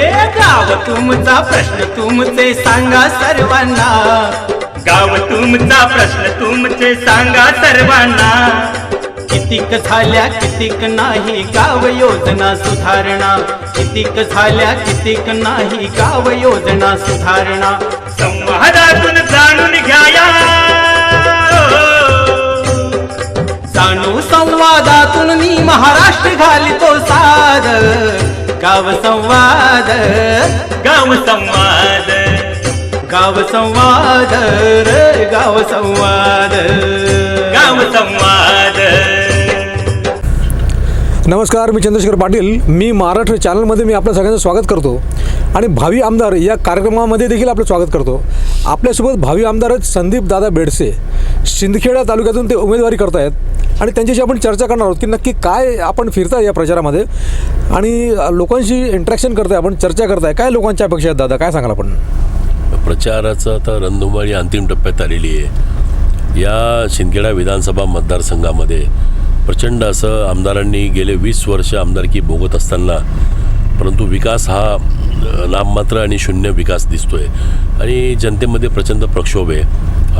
गाव तुमचा प्रश्न तुमचे सांगा सर्वांना. गाव तुमचा प्रश्न तुमचे सांगा सर्वांना. कितीक झाल्या कितीक नाही गाव योजना सुधारणा. कितीक झाल्या कितीक नाही गाव योजना सुधारणा. संवादातून जाणून घ्याया. जाणू संवादातून मी महाराष्ट्र घालितो. गाव संवाद गाव संवाद. गाव संवाद रे गाव संवाद. गाव संवाद. नमस्कार मी चंद्रशेखर पाटील. मी महाराष्ट्र चॅनलमध्ये मी आपल्या सगळ्यांचं स्वागत करतो. आणि भावी आमदार या कार्यक्रमामध्ये देखील आपलं स्वागत करतो. आपल्यासोबत भावी आमदार आहेत संदीप दादा बेडसे. शिंदखेडा तालुक्यातून ते उमेदवारी करत आहेत आणि त्यांच्याशी आपण चर्चा करणार आहोत की नक्की काय आपण फिरताय या प्रचारामध्ये. आणि लोकांशी इंट्रॅक्शन करताय आपण चर्चा करताय. काय लोकांच्या अपेक्षा आहेत दादा? काय सांगाल आपण? प्रचाराचं आता रणधुमाळी अंतिम टप्प्यात आलेली आहे. या शिंदखेडा विधानसभा मतदारसंघामध्ये प्रचंड असं आमदारांनी गेले वीस वर्ष आमदारकी भोगत असताना परंतु विकास हा नाममात्र आणि शून्य विकास दिसतो आहे आणि जनतेमध्ये प्रचंड प्रक्षोभ आहे.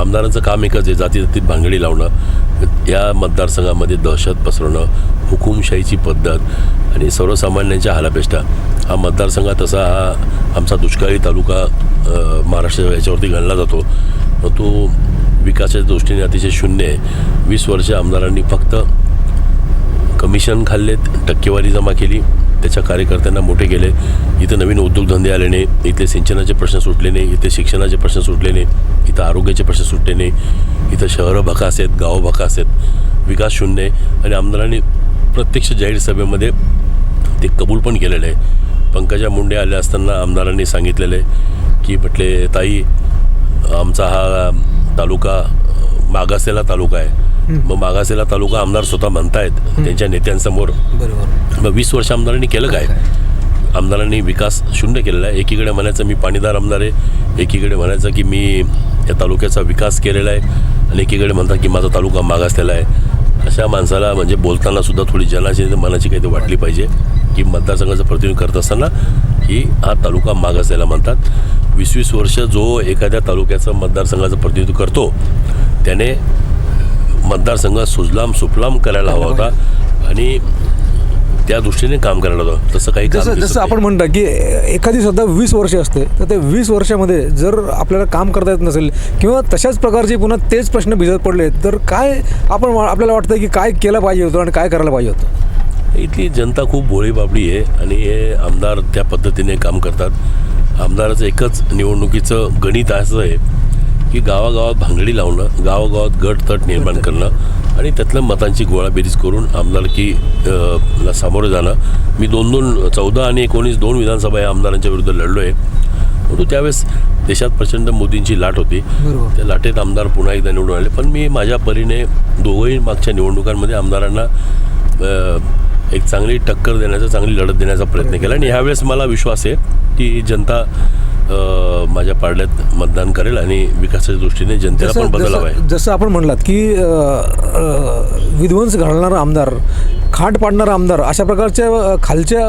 आमदारांचं काम एकच आहे जाती जातीत भांगडी लावणं या मतदारसंघामध्ये दहशत पसरवणं हुकुमशाहीची पद्धत आणि सर्वसामान्यांच्या हालापेष्टा. हा मतदारसंघ तसा हा आमचा दुष्काळी तालुका महाराष्ट्र याच्यावरती गणला जातो. परंतु विकासाच्या दृष्टीने अतिशय शून्य आहे. वीस वर्ष आमदारांनी फक्त कमिशन खाल्लेत टक्केवारी जमा केली. त्याच्या कार्यकर्त्यांना मोठे केले. इथं नवीन उद्योगधंदे आले नाही इथले सिंचनाचे प्रश्न सुटले नाही इथे शिक्षणाचे प्रश्न सुटले नाही इथं आरोग्याचे प्रश्न सुटले नाही इथं शहरं भकास आहेत गावं भकास आहेत. विकास शून्य आहे. आणि आमदारांनी प्रत्यक्ष जाहीर सभेमध्ये ते कबूल पण केलेलं आहे. पंकजा मुंडे आल्या असताना आमदारांनी सांगितलेलं आहे की म्हटले ताई आमचा हा तालुका मागासेला तालुका आहे. मग मागासेला तालुका आमदार स्वतः म्हणतायत त्यांच्या नेत्यांसमोर. बरोबर. मग वीस वर्ष आमदारांनी केलं काय? आमदारांनी विकास शून्य केलेला आहे. एकीकडे म्हणायचं मी पाणीदार आमदार आहे एकीकडे म्हणायचं की मी या तालुक्याचा विकास केलेला आहे आणि एकीकडे म्हणतात की माझा तालुका मागासलेला आहे. अशा माणसाला म्हणजे बोलताना सुद्धा थोडी जनाची मनाची काही वाटली पाहिजे की मतदारसंघाचं प्रतिनिधित्व करत असताना की हा तालुका मागासलेला म्हणतात. वीस वीस वर्ष जो एखाद्या तालुक्याचं मतदारसंघाचं प्रतिनिधित्व करतो त्याने मतदारसंघ सुजलाम सुफलाम करायला हवा होता. आणि त्या दृष्टीने काम करायला हवं तसं काही जसं जसं. आपण म्हणता की एखादी सध्या वीस वर्ष असते तर ते वीस वर्षामध्ये जर आपल्याला काम करता येत नसेल किंवा तशाच प्रकारचे पुन्हा तेच प्रश्न भिजत पडले तर काय आपण आपल्याला वाटतं की काय केलं पाहिजे होतं आणि काय करायला पाहिजे होतं? इथली जनता खूप भोळी बाबडी आहे आणि हे आमदार त्या पद्धतीने काम करतात. आमदाराचं एकच निवडणुकीचं गणित असं आहे की गावागावात भांगडी लावणं गावागावात गट तट निर्माण करणं आणि त्यातल्या मतांची गोळाबेरीज करून आमदारकी ला सामोरं जाणं. मी दोन दोन चौदा आणि एकोणीस दोन विधानसभा या आमदारांच्या विरुद्ध लढलो आहे परंतु त्यावेळेस देशात प्रचंड मोदींची लाट होती. त्या लाटेत आमदार पुन्हा एकदा निवडून आले. पण मी माझ्या परीने दोघंही मागच्या निवडणुकांमध्ये आमदारांना एक चांगली टक्कर देण्याचा चांगली लढत देण्याचा प्रयत्न केला. आणि ह्यावेळेस मला विश्वास आहे की जनता माझ्या पारड्यात मतदान करेल आणि विकासाच्या दृष्टीने जनतेला पण बदल हवा आहे. जसं आपण म्हणलात की विध्वंस घडणारा आमदार खाट पाडणारा आमदार अशा प्रकारच्या खालच्या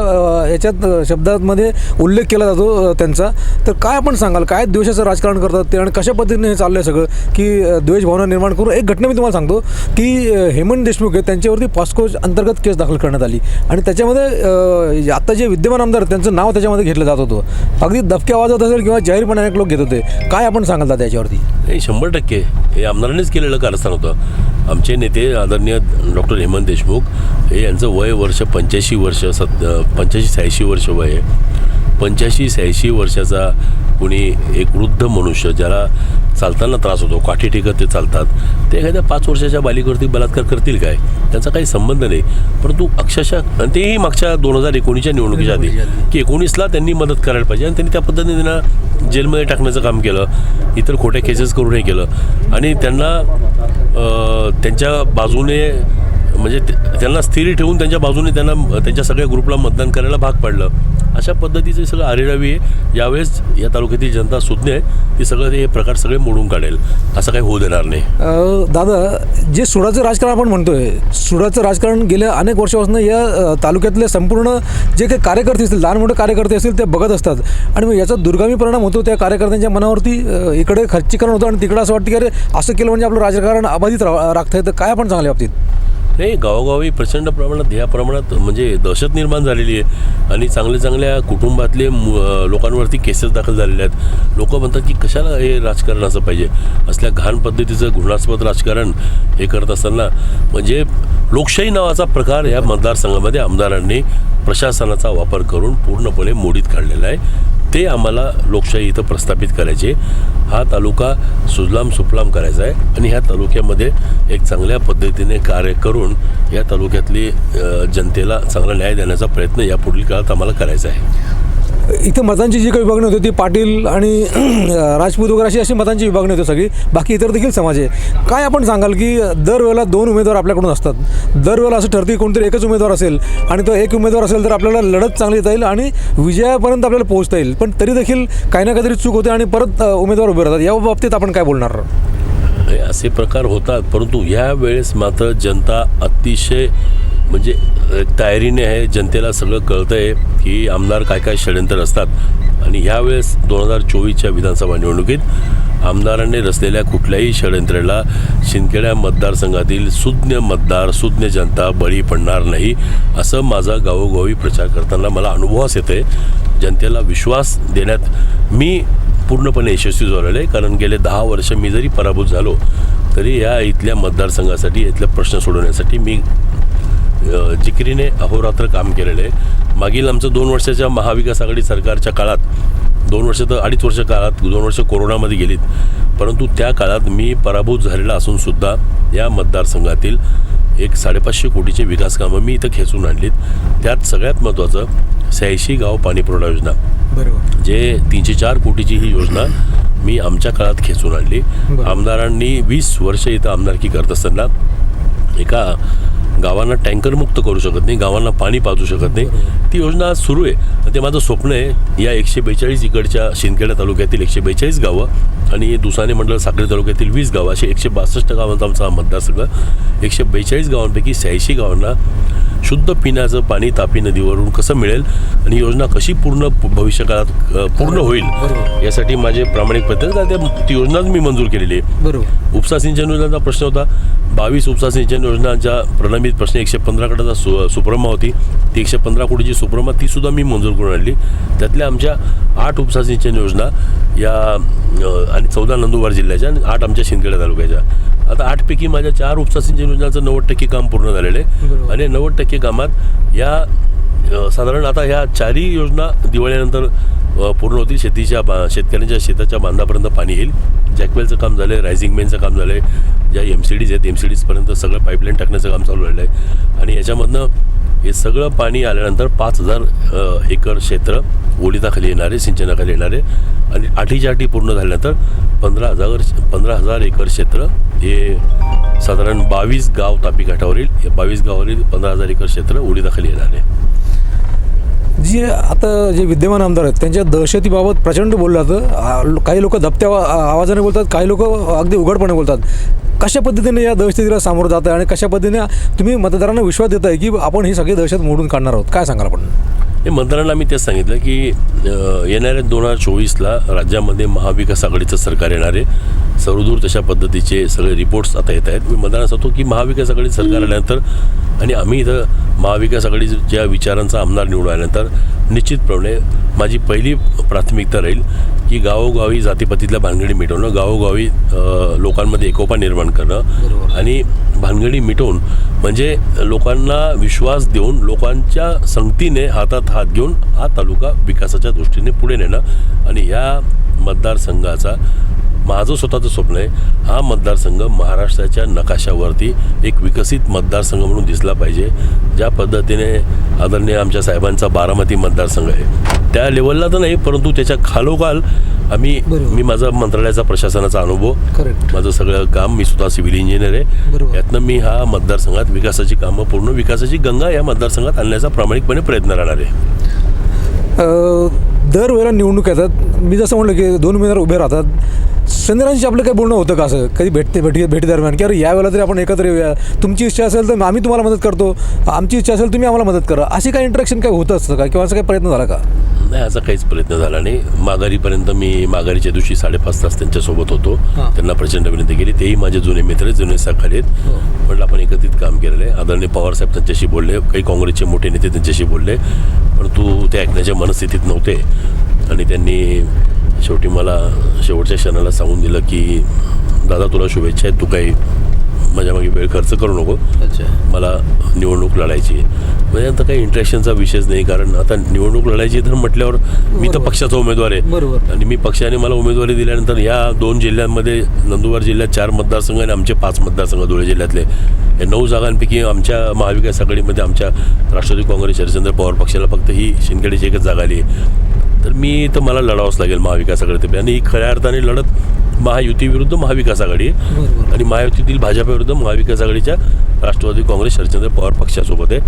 याच्यात शब्दांमध्ये उल्लेख केला जातो त्यांचा. तर काय आपण सांगाल? काय द्वेषाचं राजकारण करतात ते? आणि कशा पद्धतीने हे चाललं आहे सगळं? की द्वेष भावना निर्माण करून एक घटना मी तुम्हाला सांगतो की हेमंत देशमुख आहे त्यांच्यावरती पॉस्को अंतर्गत केस दाखल करण्यात आली. आणि त्याच्यामध्ये अ, आता जे विद्यमान आमदार त्यांचं नाव त्याच्यामध्ये घेतलं जात होतं. अगदी दबक्या वाजवत असेल किंवा जाहीरपणे अनेक लोक घेत होते काय आपण सांगाल त्याच्यावरती याच्यावरती? नाही शंभर टक्के. हे आमदारांनीच केलेलं कारस्थान होतं. आमचे नेते आदरणीय डॉक्टर हेमंत देशमुख हे यांचं वय वर्ष पंच्याऐंशी वर्ष सत पंच्याऐंशी शहाऐंशी वर्ष वय आहे. पंच्याऐंशी शहाऐंशी वर्षाचा कुणी एक वृद्ध मनुष्य ज्याला चालताना त्रास होतो काठी टेकत ते चालतात. ते एखाद्या पाच वर्षाच्या बालिकेवरती बलात्कार करतील काय? त्यांचा काही संबंध नाही. परंतु अक्षरशः आणि तेही मागच्या दोन हजार एकोणीसच्या निवडणुकीच्या आधी की एकोणीसला त्यांनी मदत करायला पाहिजे आणि त्यांनी त्या पद्धतीने त्यांना जेलमध्ये टाकण्याचं काम केलं. इतर खोट्या केसेस करून हे केलं. आणि त्यांना त्यांच्या बाजूने म्हणजे त्यांना स्थिर ठेवून त्यांच्या बाजूने त्यांना त्यांच्या सगळ्या ग्रुपला मतदान करायला भाग पाडलं. अशा पद्धतीचे सगळं आरेरावी आहे. यावेळेस या तालुक्यातील जनता सुज्ञ आहे. ती सगळं हे प्रकार सगळे मोडून काढेल. असं काही होऊ देणार नाही. दादा जे सुडाचं राजकारण आपण म्हणतोय सुडाचं राजकारण गेल्या अनेक वर्षापासून या तालुक्यातले संपूर्ण जे काही कार्यकर्ते असतील लहान मोठे कार्यकर्ते असतील ते बघत असतात. आणि मग याचा दुर्गामी परिणाम होतो त्या कार्यकर्त्यांच्या मनावरती इकडे खच्चीकरण होतं आणि तिकडे असं वाटतं की अरे असं केलं म्हणजे आपलं राजकारण अबाधित रा राखता येतं. काय आपण चांगल्या बाबतीत? नाही गावोगावी प्रचंड प्रमाणात ह्या प्रमाणात म्हणजे दहशत निर्माण झालेली आहे. आणि चांगल्या चांगल्या कुटुंबातले मु- लोकांवरती केसेस दाखल झालेले आहेत. लोक म्हणतात की कशाला हे राजकारण असं पाहिजे? असल्या घाण पद्धतीचं घृणास्पद राजकारण हे करत असताना म्हणजे लोकशाही नावाचा प्रकार या मतदारसंघामध्ये आमदारांनी प्रशासनाचा वापर करून पूर्णपणे मोडीत काढलेला आहे. ते आम्हाला लोकशाही इथं प्रस्थापित करायचे. हा तालुका सुजलाम सुफलाम करायचा आहे. आणि ह्या तालुक्यामध्ये एक चांगल्या पद्धतीने कार्य करून या तालुक्यातली जनतेला चांगला न्याय देण्याचा प्रयत्न या पुढील काळात आम्हाला करायचा आहे. इथं मतांची जी काही विभागणी होती ती पाटील आणि राजपूत वगैरे अशी अशी मतांची विभागणी होती सगळी. बाकी इतर देखील समाज आहे. काय आपण सांगाल की दरवेळेला दोन उमेदवार आपल्याकडून असतात. दरवेळेला असं ठरते कोणतरी एकच उमेदवार असेल आणि तो एक उमेदवार असेल तर आपल्याला लढत चांगली येता येईल आणि विजयापर्यंत आपल्याला पोहोचता येईल. पण तरी देखील काही ना काहीतरी चूक होते आणि परत उमेदवार उभे राहतात. या बाबतीत आपण काय बोलणार? असे प्रकार होतात. परंतु ह्या वेळेस मात्र जनता अतिशय म्हणजे तयारीने आहे. जनतेला सगळं कळतं आहे की आमदार काय काय षडयंत्र असतात आणि ह्यावेळेस दोन हजार चोवीसच्या विधानसभा निवडणुकीत आमदारांनी रचलेल्या कुठल्याही षडयंत्राला शिंदखेड्या मतदारसंघातील सुज्ञ मतदार सुज्ञ जनता बळी पडणार नाही असं माझा गावोगावी प्रचार करताना मला अनुभवास येतं आहे जनतेला विश्वास देण्यात मी पूर्णपणे यशस्वी झालेलं आहे. कारण गेले दहा वर्ष मी जरी पराभूत झालो तरी या इथल्या मतदारसंघासाठी इथल्या प्रश्न सोडवण्यासाठी मी जिकरीने अहोरात्र काम केलेलं आहे. मागील आमचं दोन वर्षाच्या महाविकास आघाडी सरकारच्या काळात दोन वर्ष तर अडीच वर्ष काळात दोन वर्ष कोरोनामध्ये गेलीत. परंतु त्या काळात मी पराभूत झालेला असूनसुद्धा या मतदारसंघातील एक साडेपाचशे कोटीचे विकास कामं मी इथं खेचून आणलीत. त्यात सगळ्यात महत्त्वाचं शहाऐंशी गाव पाणीपुरवठा योजना. बरोबर. जे तीनशे चार कोटीची ही योजना मी आमच्या काळात खेचून आणली. आमदारांनी वीस वर्ष इथं आमदारकी करत असताना एका गावांना टँकर मुक्त करू शकत नाही गावांना पाणी पाजू शकत नाही. ती योजना आज सुरू आहे. ते माझं स्वप्न आहे. या एकशे बेचाळीस इकडच्या शिंदखेडा तालुक्यातील एकशे बेचाळीस गावं आणि दुसाने मंडळ साखरे तालुक्यातील वीस गावं असे एकशे बासष्ट गावांचा आमचा हा मतदारसंघ. एकशे बेचाळीस गावांपैकी शहाऐंशी गावांना शुद्ध पिण्याचं पाणी तापी नदीवरून कसं मिळेल आणि योजना कशी पूर्ण भविष्यकाळात पूर्ण होईल? यासाठी माझे प्रामाणिक. त्या- ती योजनाच मी मंजूर केलेली आहे. बरोबर. उपसा सिंचन योजनेचा प्रश्न होता. बावीस उपसा सिंचन योजनाच्या प्रलंबित प्रश्न एकशे पंधरा कडाचा सु सुप्रमा होती. ती एकशे पंधरा कोटीची सुप्रमा तीसुद्धा मी मंजूर करून आणली. त्यातल्या आमच्या आठ उपसा सिंचन योजना या आणि चौदा नंदुरबार जिल्ह्याच्या आणि आठ आमच्या शिंदखेडा तालुक्याच्या. आता आठपैकी माझ्या चार उपसा सिंचन योजनाचं नव्वद टक्के काम पूर्ण झालेलं आहे. आणि नव्वद टक्के कामात या साधारण आता ह्या चारही योजना दिवाळीनंतर पूर्ण होतील. शेतीच्या बा शेतकऱ्यांच्या शेताच्या बांधापर्यंत पाणी येईल. जॅकवेलचं काम झालं आहे रायझिंग मेनचं काम झालं आहे ज्या एम सी डीज आहेत एम सी डीजपर्यंत सगळं पाईपलाईन टाकण्याचं काम चालू झालेलं आहे आणि याच्यामधनं हे सगळं पाणी आल्यानंतर पाच हजार एकर क्षेत्र ओलिताखाली येणारे सिंचनाखाली येणारे आणि आठीच्या आठी पूर्ण झाल्यानंतर पंधरा हजार पंधरा हजार एकर क्षेत्र हे साधारण बावीस गाव तापी घाटावरील या बावीस गावावरील पंधरा हजार एकर क्षेत्र ओलिताखाली येणार आहे. जे आता जे विद्यमान आमदार आहेत त्यांच्या दहशतीबाबत प्रचंड बोललं जातं काही लोक दबत्या आवाजाने बोलतात काही लोक अगदी उघडपणे बोलतात. कशा पद्धतीने या दहशतीला सामोरं जात आहे आणि कशा पद्धतीने तुम्ही मतदारांना विश्वास देत आहे की आपण ही सगळी दहशत मोडून काढणार आहोत? काय सांगाल आपण? हे मतदारांना आम्ही तेच सांगितलं की येणाऱ्या दोन हजार चोवीसला राज्यामध्ये महाविकास आघाडीचं सरकार येणार आहे. सर्वदूर तशा पद्धतीचे सगळे रिपोर्ट्स आता येत आहेत. मी मतदारांना सांगतो की महाविकास आघाडी सरकार आल्यानंतर आणि आम्ही इथं महाविकास आघाडीच्या विचारांचा आमदार निवडून आल्यानंतर निश्चितप्रमाणे माझी पहिली प्राथमिकता राहील की गावोगावी जातीपातीतल्या भानगडी मिटवणं गावोगावी लोकांमध्ये एकोपा निर्माण करणं आणि भानगडी मिटवून म्हणजे लोकांना विश्वास देऊन लोकांच्या संगतीने हातात हात घेऊन हा तालुका विकासाच्या दृष्टीने पुढे नेणं आणि ह्या मतदारसंघाचा माझं स्वतःचं स्वप्न आहे हा मतदारसंघ महाराष्ट्राच्या नकाशावरती एक विकसित मतदारसंघ म्हणून दिसला पाहिजे ज्या पद्धतीने आदरणीय आमच्या साहेबांचा बारामती मतदारसंघ आहे. त्या लेवलला तर नाही परंतु त्याच्या खालोखाल. आम्ही मी माझा मंत्रालयाचा प्रशासनाचा अनुभव माझं सगळं काम मी स्वतः सिव्हिल इंजिनियर आहे. यातनं मी हा मतदारसंघात विकासाची कामं पूर्ण विकासाची गंगा या मतदारसंघात आणण्याचा प्रामाणिकपणे प्रयत्न राहणार आहे. दरवेळेला निवडणूक येतात. मी जसं म्हणलं की दोन उमेदवार उभे राहतात. संध्याकाळशी आपलं काही बोलणं होतं का असं? कधी भेटते भेटी भेटी दरम्यान? की अरे यावेळेला तरी आपण एकत्र येऊया. तुमची इच्छा असेल तर आम्ही तुम्हाला मदत करतो. आमची इच्छा असेल तुम्ही आम्हाला मदत करा. अशी काही इंटरेक्शन काही होतं असतं का? किंवा असा काही प्रयत्न झाला का? नाही असा काहीच प्रयत्न झाला नाही. माघारीपर्यंत मी माघारीच्या दिवशी साडेपाच तास त्यांच्यासोबत होतो. हां. त्यांना प्रचंड विनंती केली. तेही माझे जुने मित्र आहेत, जुने सहकारी आहेत. म्हटलं आपण एकत्रित काम केलेलं आहे. आदरणीय पवारसाहेब त्यांच्याशी बोलले. काही काँग्रेसचे मोठे नेते त्यांच्याशी बोलले. परंतु ते ऐकण्याच्या मनस्थितीत नव्हते. आणि त्यांनी शेवटी मला शेवटच्या क्षणाला सांगून दिलं की दादा तुला शुभेच्छा आहेत. तू काही माझ्या मागे वेळ खर्च करू नको. अच्छा. मला निवडणूक लढायची आहे. म्हणजे आता काही इंटरेक्शनचा विषयच नाही कारण आता निवडणूक लढायची तर म्हटल्यावर मी तर. पक्षाचा उमेदवार आहे. बरोबर. आणि मी पक्षाने मला उमेदवारी दिल्यानंतर ह्या दोन जिल्ह्यांमध्ये नंदुरबार जिल्ह्यात चार मतदारसंघ आणि आमचे पाच मतदारसंघ धुळे जिल्ह्यातले. या नऊ जागांपैकी आमच्या महाविकास आघाडीमध्ये आमच्या राष्ट्रवादी काँग्रेस शरदचंद्र पवार पक्षाला फक्त ही शिंदखेडीची एकच जागा आली आहे. तर मी तर मला लढावंच लागेल महाविकास आघाडी आणि ही खऱ्या अर्थाने लढत महायुती विरुद्ध महाविकास आघाडी आहे. आणि महायुतीतील भाजप विरुद्ध महाविकास आघाडीच्या राष्ट्रवादी काँग्रेस शरदचंद्र पवार पक्षासोबत आहे.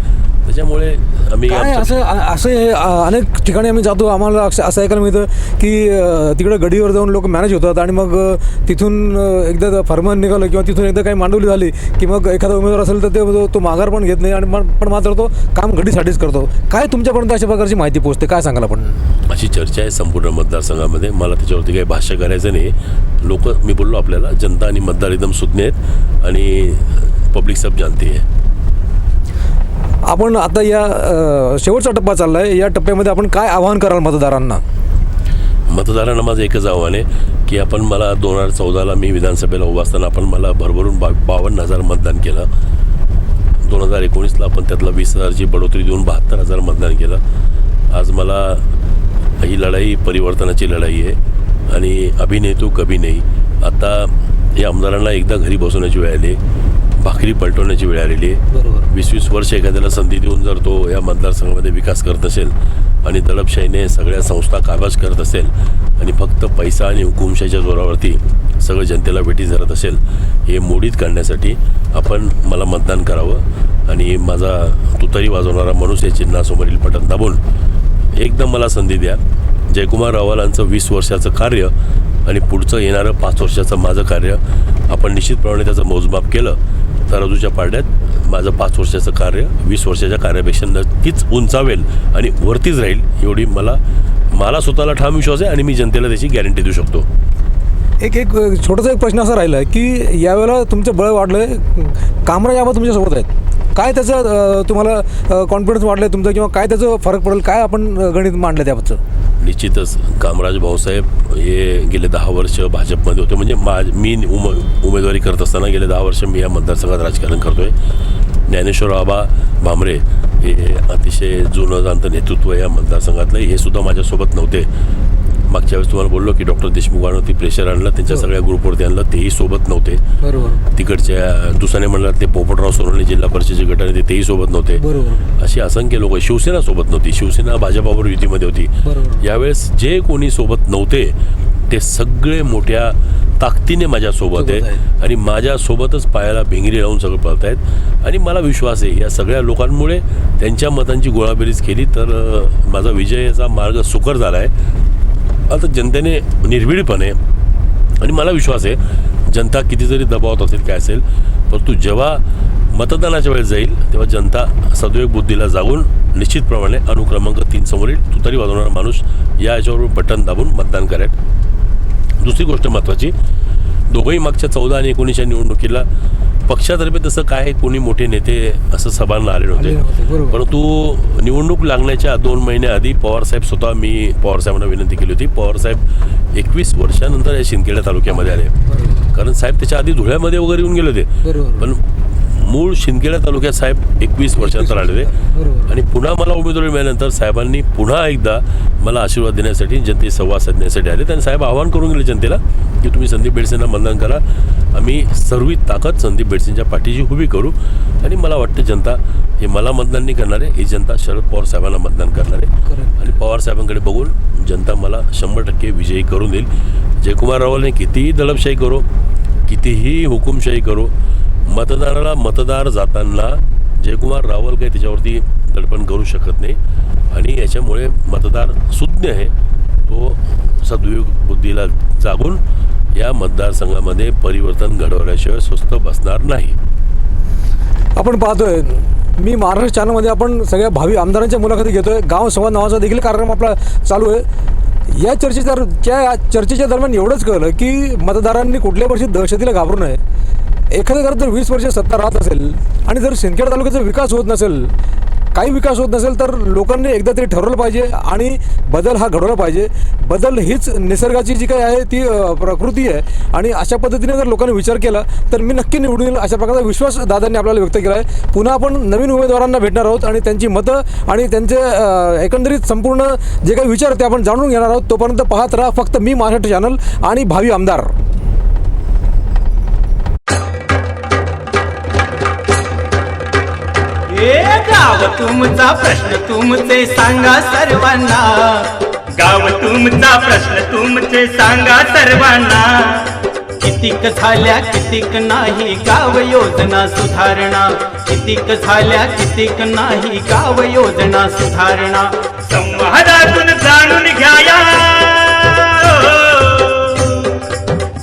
त्याच्यामुळे आम्ही असं असं हे अनेक ठिकाणी आम्ही जातो. आम्हाला असं ऐकायला मिळतं की तिकडे गडीवर जाऊन लोक मॅनेज होतात आणि मग तिथून एकदा फर्मान निघालं किंवा तिथून एकदा काही मांडवली झाली की मग एखादा उमेदवार असेल तर ते तो- माघार पण घेत नाही आणि पण पण मात्र तो काम घडीसाठीच करतो. काय तुमच्यापर्यंत अशा प्रकारची माहिती पोहोचते? काय सांगाल आपण? अशी चर्चा आहे संपूर्ण मतदारसंघामध्ये. मला त्याच्यावरती काही भाष्य करायचं नाही. लोक मी बोललो आपल्याला जनता आणि मतदार एकदम सुज्ञ आहेत आणि पब्लिक सब जानती आहे. आपण आता या शेवटचा टप्पा चालला आहे या टप्प्यामध्ये आपण काय आवाहन कराल मतदारांना? मतदारांना माझं एकच आव्हान आहे की आपण मला दोन हजार चौदाला मी विधानसभेला उभा असताना आपण मला भरभरून बा बावन्न हजार मतदान केलं. दोन हजार एकोणीसला आपण त्यातला वीस हजारची बढोतरी देऊन बहात्तर हजार मतदान केलं. आज मला ही लढाई परिवर्तनाची लढाई आहे आणि अभिनय तू कभी नाही. आता या आमदारांना एकदा घरी बसवण्याची वेळ आली आहे. भाकरी पलटवण्याची वेळ आलेली आहे. बरोबर. वीस वीस वर्ष एखाद्याला संधी देऊन जर तो या मतदारसंघामध्ये विकास करत असेल आणि दडपशाहीने सगळ्या संस्था काबाज करत असेल आणि फक्त पैसा आणि हुकुमशाहीच्या जोरावरती सगळं जनतेला भेटी धरत असेल हे मोडीत काढण्यासाठी आपण मला मतदान करावं आणि माझा तुतारी वाजवणारा माणूस या चिन्हासमोरील पटन दाबून एकदम मला संधी द्या. जयकुमार रावालांचं वीस वर्षाचं कार्य आणि पुढचं येणारं पाच वर्षाचं माझं कार्य आपण निश्चितप्रमाणे त्याचं मोजमाप केलं तराजूच्या पाड्यात माझं पाच वर्षाचं कार्य वीस वर्षाच्या कार्यापेक्षा नक्कीच उंचावेल आणि वरतीच राहील एवढी मला मला स्वतःला ठाम विश्वास आहे आणि मी जनतेला त्याची गॅरंटी देऊ शकतो. एक एक छोटासा एक प्रश्न असा राहिला आहे की यावेळेला तुमचं बळ वाढलं आहे कामराज आबा तुमच्यासोबत आहेत. काय त्याचं तुम्हाला कॉन्फिडन्स वाढलं आहे तुमचं किंवा काय त्याचं फरक पडेल? काय आपण गणित मांडलं त्याबद्दल? निश्चितच. कामराज भाऊसाहेब हे गेले दहा वर्ष भाजपमध्ये होते. म्हणजे मा मी उम उमेदवारी करत असताना गेले दहा वर्ष मी या मतदारसंघात राजकारण करतो आहे ज्ञानेश्वर बाबा भामरे हे अतिशय जुनं जाणतं नेतृत्व या मतदारसंघातलं. हे सुद्धा माझ्यासोबत नव्हते. मागच्या वेळेस तुम्हाला बोललो की डॉक्टर देशमुखांवरती प्रेशर आणलं त्यांच्या हो. सगळ्या ग्रुपवरती आणलं तेही सोबत नव्हते. बरोबर. तिकडच्या दुसऱ्या मंडळातले पोपटराव सोनवणे जिल्हा परिषदेचे गटाने तेही सोबत नव्हते. अशी असंख्य लोक शिवसेना सोबत नव्हती. शिवसेना भाजपावर युतीमध्ये होती. यावेळेस जे कोणी सोबत नव्हते ते सगळे मोठ्या ताकदीने माझ्यासोबत सोबत आहेत. आहेत. आणि माझ्यासोबतच पायाला भिंगरी लावून सगळं पळत आहेत आणि मला विश्वास आहे या सगळ्या लोकांमुळे त्यांच्या मतांची गोळाबेरीज केली तर माझा विजयाचा मार्ग सुकर झाला आहे आता जनतेने निर्भीडपणे आणि मला विश्वास आहे जनता किती जरी असेल काय असेल परंतु जेव्हा मतदानाच्या वेळेस जाईल तेव्हा जनता सदैव बुद्धीला जागून निश्चितप्रमाणे अनुक्रमांक तीन समोरील तुतारी वाजवणारा माणूस या याच्यावर बटन दाबून मतदान करेल. दुसरी गोष्ट महत्त्वाची दोघंही मागच्या चौदा आणि एकोणीसच्या निवडणुकीला पक्षातर्फे तसं काय कोणी मोठे नेते असं सभांना आले आले नव्हते. परंतु निवडणूक लागण्याच्या दोन महिन्याआधी पवारसाहेब स्वतः मी पवारसाहेबांना विनंती केली होती. पवारसाहेब एकवीस वर्षानंतर या शिंदखेडा तालुक्यामध्ये आले. कारण साहेब त्याच्या आधी धुळ्यामध्ये वगैरे येऊन गेले होते. पण मूळ शिंदखेडा तालुक्यात साहेब एकवीस वर्षानंतर आलेले बरोबर. आणि पुन्हा मला उमेदवारी मिळाल्यानंतर साहेबांनी पुन्हा एकदा मला आशीर्वाद देण्यासाठी जनते संवाद साधण्यासाठी आले. त्यांनी साहेब आवाहन करून गेले जनतेला की तुम्ही संदीप बेडसेंना मतदान करा. आम्ही सर्व ताकद संदीप बेडसेंच्या पाठीशी उभी करू. आणि मला वाटतं जनता हे मला मतदान नाही करणार आहे ही जनता शरद पवार साहेबांना मतदान करणार आहे. आणि पवार साहेबांकडे बघून जनता मला शंभर टक्के विजयी करून देईल. जयकुमार रावलने कितीही दडपशाही करो कितीही हुकुमशाही करो मतदाराला मतदार जाताना जयकुमार रावल काही त्याच्यावरती दडपण करू शकत नाही. आणि याच्यामुळे मतदार सुज्ञ आहे तो सद्विवेक बुद्धीला जागून या मतदारसंघामध्ये परिवर्तन घडवल्याशिवाय स्वस्त बसणार नाही. आपण पाहतोय मी महाराष्ट्र चॅनलमध्ये आपण सगळ्या भावी आमदारांच्या मुलाखती घेतोय. गाव संवाद नावाचा देखील कार्यक्रम आपला चालू आहे. या चर्चेच्या त्या चर्चेच्या दरम्यान एवढंच कळलं की मतदारांनी कुठल्या वर्षी दहशतीला घाबरू नये. एखाद्या घरात जर वीस वर्ष सत्ता राहत असेल आणि जर सिंदखेड तालुक्याचा विकास होत नसेल काही विकास होत नसेल तर लोकांनी एकदा तरी ठरवलं पाहिजे आणि बदल हा घडवला पाहिजे. बदल हीच निसर्गाची जी काही आहे ती प्रकृती आहे. आणि अशा पद्धतीने जर लोकांनी विचार केला तर मी नक्की निवडून येईल अशा प्रकारचा विश्वास दादांनी आपल्याला व्यक्त केला आहे पुन्हा आपण नवीन उमेदवारांना भेटणार आहोत आणि त्यांची मतं आणि त्यांचे एकंदरीत संपूर्ण जे काही विचार ते आपण जाणून घेणार आहोत. तोपर्यंत पाहत राहा फक्त मी महाराष्ट्र चॅनल आणि भावी आमदार. हे गाव तुमचा प्रश्न तुमचे सांगा सर्वांना. गाव तुमचा प्रश्न तुमचे सांगा सर्वांना. कितीक झाल्या कितीक नाही गाव योजना सुधारणा. कितीक झाल्या कितीक नाही गाव योजना सुधारणा. संवादातून जाणून घ्याया.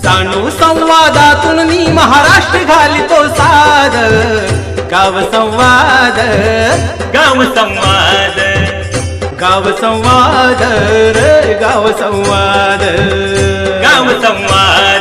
जाणू संवादातून मी महाराष्ट्र घालितो साद. गाव संवाद गाव संवाद. गाव संवाद रे गाव संवाद. गाव संवाद.